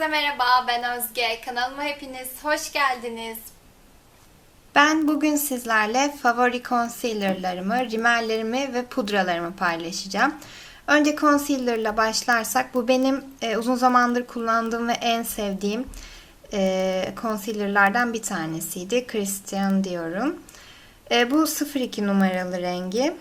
Herkese merhaba, ben Özge. Kanalıma hepiniz hoş geldiniz. Ben bugün sizlerle favori concealerlarımı, rimellerimi ve pudralarımı paylaşacağım. Önce concealerla başlarsak bu benim e, uzun zamandır kullandığım ve en sevdiğim e, concealerlardan bir tanesiydi. Christian diyorum. E, bu 02 numaralı rengi.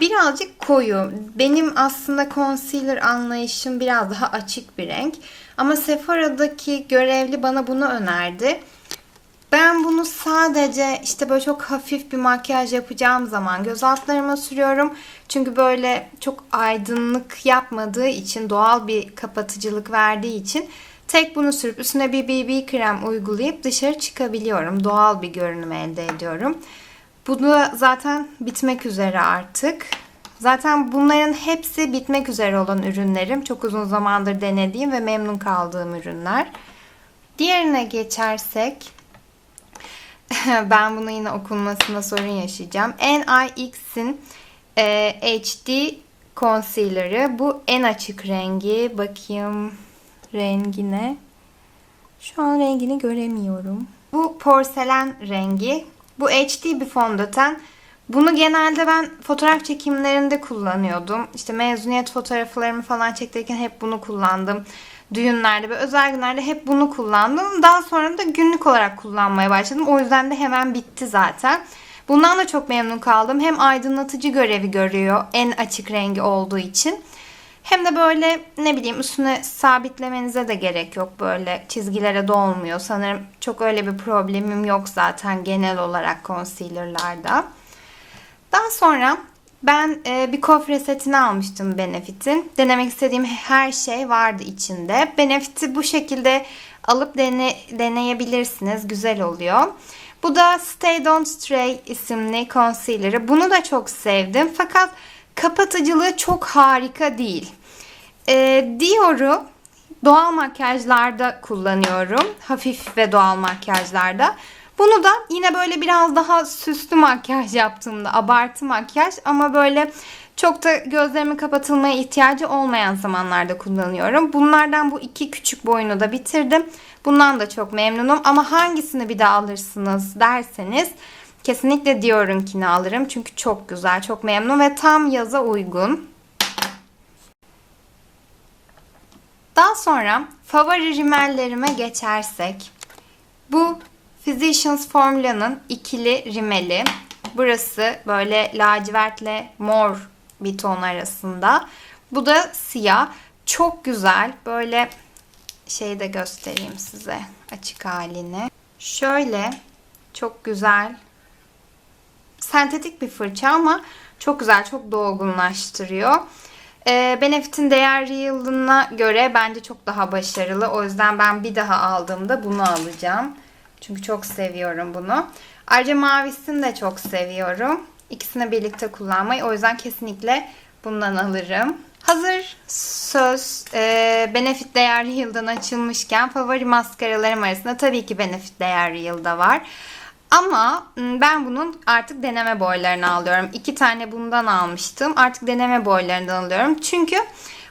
Birazcık koyu. Benim aslında concealer anlayışım biraz daha açık bir renk. Ama Sephora'daki görevli bana bunu önerdi. Ben bunu sadece işte böyle çok hafif bir makyaj yapacağım zaman göz altlarıma sürüyorum. Çünkü böyle çok aydınlık yapmadığı için, doğal bir kapatıcılık verdiği için tek bunu sürüp üstüne bir BB krem uygulayıp dışarı çıkabiliyorum. Doğal bir görünüm elde ediyorum. Bu da zaten bitmek üzere artık. Zaten bunların hepsi bitmek üzere olan ürünlerim. Çok uzun zamandır denediğim ve memnun kaldığım ürünler. Diğerine geçersek ben bunu yine okunmasında sorun yaşayacağım. NIX'in e, HD concealer'ı. Bu en açık rengi. Bakayım rengine. Şu an rengini göremiyorum. Bu porselen rengi. Bu HD bir fondöten. Bunu genelde ben fotoğraf çekimlerinde kullanıyordum. İşte mezuniyet fotoğraflarımı falan çektirirken hep bunu kullandım. Düğünlerde ve özel günlerde hep bunu kullandım. Daha sonra da günlük olarak kullanmaya başladım. O yüzden de hemen bitti zaten. Bundan da çok memnun kaldım. Hem aydınlatıcı görevi görüyor en açık rengi olduğu için. Hem de böyle ne bileyim üstüne sabitlemenize de gerek yok. Böyle çizgilere dolmuyor. Sanırım çok öyle bir problemim yok zaten genel olarak concealer'larda. Daha sonra ben e, bir kofre setini almıştım Benefit'in. Denemek istediğim her şey vardı içinde. Benefit'i bu şekilde alıp dene, deneyebilirsiniz. Güzel oluyor. Bu da Stay Don't Stray isimli concealer'ı. Bunu da çok sevdim. Fakat kapatıcılığı çok harika değil. E, Dior'u doğal makyajlarda kullanıyorum. Hafif ve doğal makyajlarda. Bunu da yine böyle biraz daha süslü makyaj yaptığımda abartı makyaj ama böyle çok da gözlerimin kapatılmaya ihtiyacı olmayan zamanlarda kullanıyorum. Bunlardan bu iki küçük boyunu da bitirdim. Bundan da çok memnunum ama hangisini bir daha alırsınız derseniz kesinlikle Dior'unkini alırım. Çünkü çok güzel, çok memnun ve tam yaza uygun. Daha sonra favori rimellerime geçersek bu Physicians Formula'nın ikili rimeli. Burası böyle lacivertle mor bir ton arasında. Bu da siyah. Çok güzel. Böyle şeyi de göstereyim size açık halini. Şöyle çok güzel. Sentetik bir fırça ama çok güzel, çok dolgunlaştırıyor. E, Benefit'in değer yıldına göre bence çok daha başarılı. O yüzden ben bir daha aldığımda bunu alacağım. Çünkü çok seviyorum bunu. Ayrıca mavisini de çok seviyorum. İkisini birlikte kullanmayı. O yüzden kesinlikle bundan alırım. Hazır söz e, Benefit Değer Yıl'dan açılmışken favori maskaralarım arasında tabii ki Benefit Değer Yıl'da var. Ama ben bunun artık deneme boylarını alıyorum. İki tane bundan almıştım. Artık deneme boylarından alıyorum. Çünkü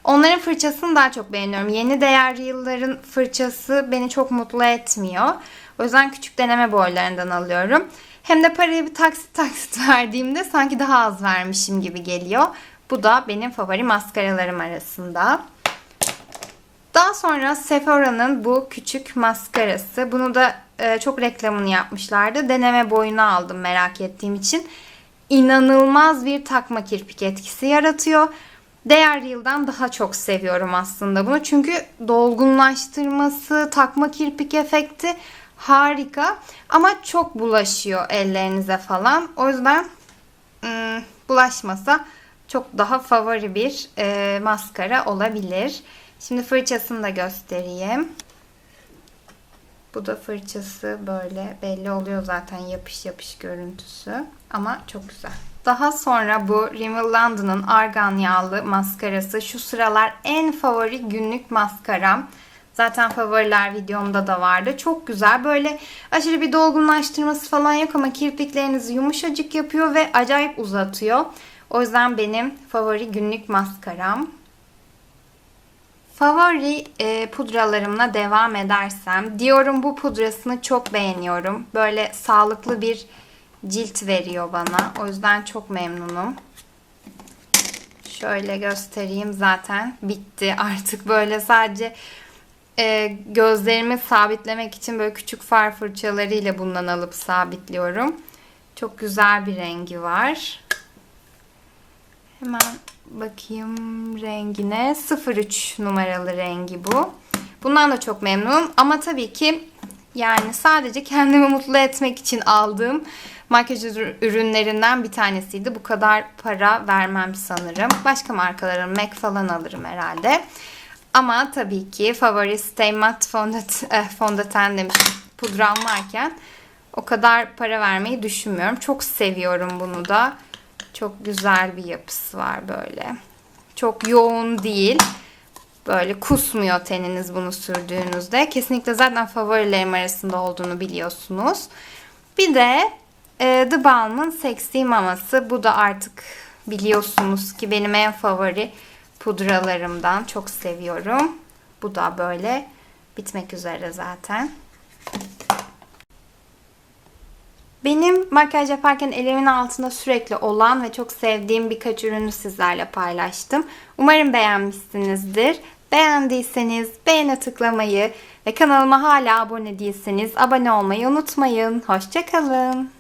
onların fırçasını daha çok beğeniyorum. Yeni değer yılların fırçası beni çok mutlu etmiyor. O yüzden küçük deneme boylarından alıyorum. Hem de parayı bir taksit taksit verdiğimde sanki daha az vermişim gibi geliyor. Bu da benim favori maskaralarım arasında. Daha sonra Sephora'nın bu küçük maskarası. Bunu da e, çok reklamını yapmışlardı. Deneme boyunu aldım merak ettiğim için. İnanılmaz bir takma kirpik etkisi yaratıyor. Değer yıldan daha çok seviyorum aslında bunu. Çünkü dolgunlaştırması, takma kirpik efekti harika. Ama çok bulaşıyor ellerinize falan. O yüzden ım, bulaşmasa çok daha favori bir e, maskara olabilir. Şimdi fırçasını da göstereyim. Bu da fırçası böyle belli oluyor zaten yapış yapış görüntüsü. Ama çok güzel. Daha sonra bu Rimmel London'ın argan yağlı maskarası. Şu sıralar en favori günlük maskaram. Zaten favoriler videomda da vardı. Çok güzel. Böyle aşırı bir dolgunlaştırması falan yok ama kirpiklerinizi yumuşacık yapıyor ve acayip uzatıyor. O yüzden benim favori günlük maskaram. Favori e, pudralarımla devam edersem Dior'un bu pudrasını çok beğeniyorum. Böyle sağlıklı bir cilt veriyor bana. O yüzden çok memnunum. Şöyle göstereyim zaten bitti artık böyle sadece e, gözlerimi sabitlemek için böyle küçük far fırçalarıyla bundan alıp sabitliyorum. Çok güzel bir rengi var. Hemen bakayım rengine. 03 numaralı rengi bu. Bundan da çok memnunum. Ama tabii ki yani sadece kendimi mutlu etmek için aldığım makyaj ür- ürünlerinden bir tanesiydi. Bu kadar para vermem sanırım. Başka markaların MAC falan alırım herhalde. Ama tabii ki favori Stay Matte fondöt, eh, fondöten demişim. Pudram varken o kadar para vermeyi düşünmüyorum. Çok seviyorum bunu da. Çok güzel bir yapısı var böyle. Çok yoğun değil. Böyle kusmuyor teniniz bunu sürdüğünüzde. Kesinlikle zaten favorilerim arasında olduğunu biliyorsunuz. Bir de e, The Balm'ın Sexy Maması. Bu da artık biliyorsunuz ki benim en favori pudralarımdan. Çok seviyorum. Bu da böyle bitmek üzere zaten. Benim makyaj yaparken elimin altında sürekli olan ve çok sevdiğim birkaç ürünü sizlerle paylaştım. Umarım beğenmişsinizdir. Beğendiyseniz beğene tıklamayı ve kanalıma hala abone değilseniz abone olmayı unutmayın. Hoşçakalın.